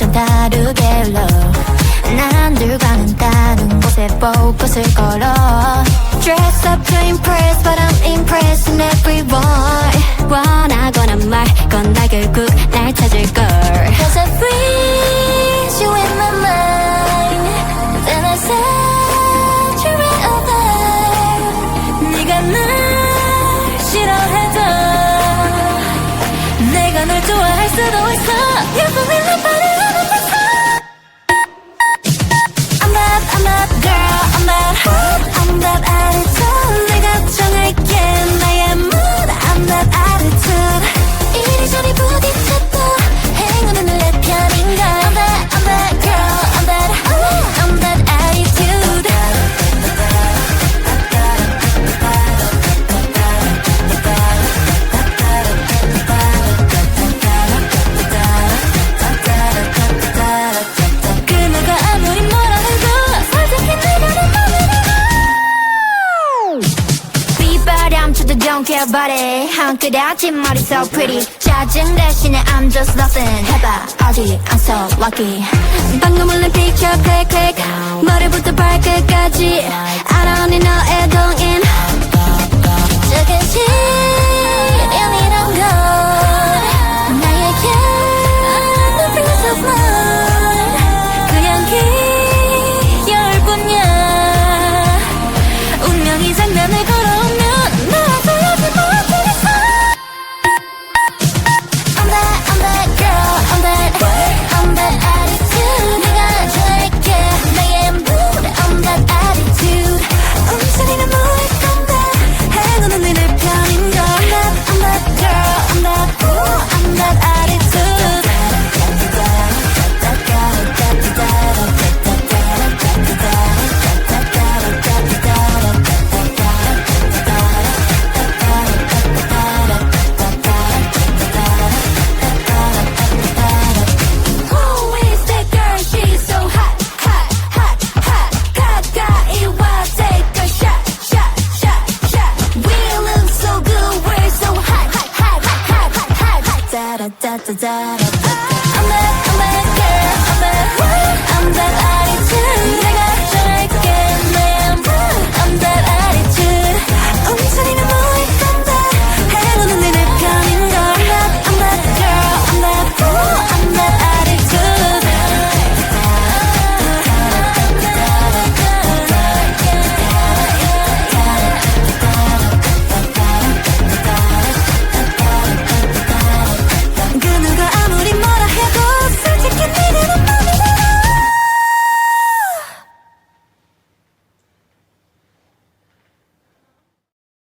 난 다르게 난 들과는 다른 곳에 포커스를 걸어 Dress up to impress but I'm impressing everyone 원하거나 말건 다 결국 날 찾을 걸 don't care about it. 한 끗의 so pretty. 짜증 대신에 I'm just nothing. 해봐. 어디 I'm so lucky 방금 올린 picture click click. 머리부터 발끝까지. I don't need no air in 在。